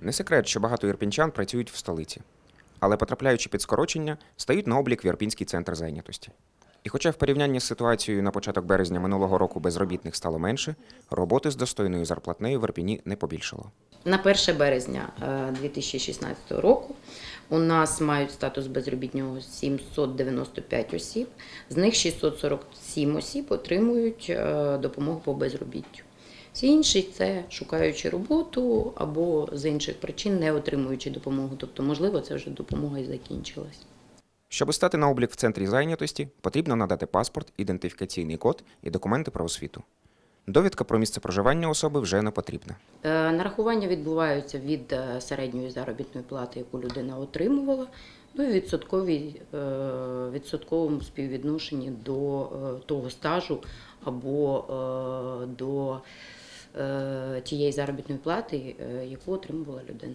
Не секрет, що багато ірпінчан працюють в столиці, але потрапляючи під скорочення, стають на облік в Ірпінський центр зайнятості. І хоча в порівнянні з ситуацією на початок березня минулого року безробітних стало менше, роботи з достойною зарплатнею в Ірпіні не побільшало. На 1 березня е, 2016 року у нас мають статус безробітнього 795 осіб, з них 647 осіб отримують е, допомогу по безробіттю. Всі інші це шукаючи роботу або з інших причин не отримуючи допомогу. Тобто, можливо, це вже допомога і закінчилась. Щоб стати на облік в центрі зайнятості, потрібно надати паспорт, ідентифікаційний код і документи про освіту. Довідка про місце проживання особи вже не потрібна. Е, Нарахування відбуваються від е, середньої заробітної плати, яку людина отримувала, ну і відсоткові, е, відсотковому співвідношенні до е, того стажу або е, до тієї заробітної плати, яку отримувала людина.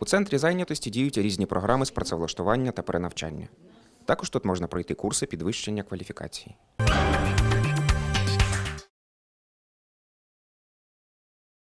У центрі зайнятості діють різні програми з працевлаштування та перенавчання. Також тут можна пройти курси підвищення кваліфікації.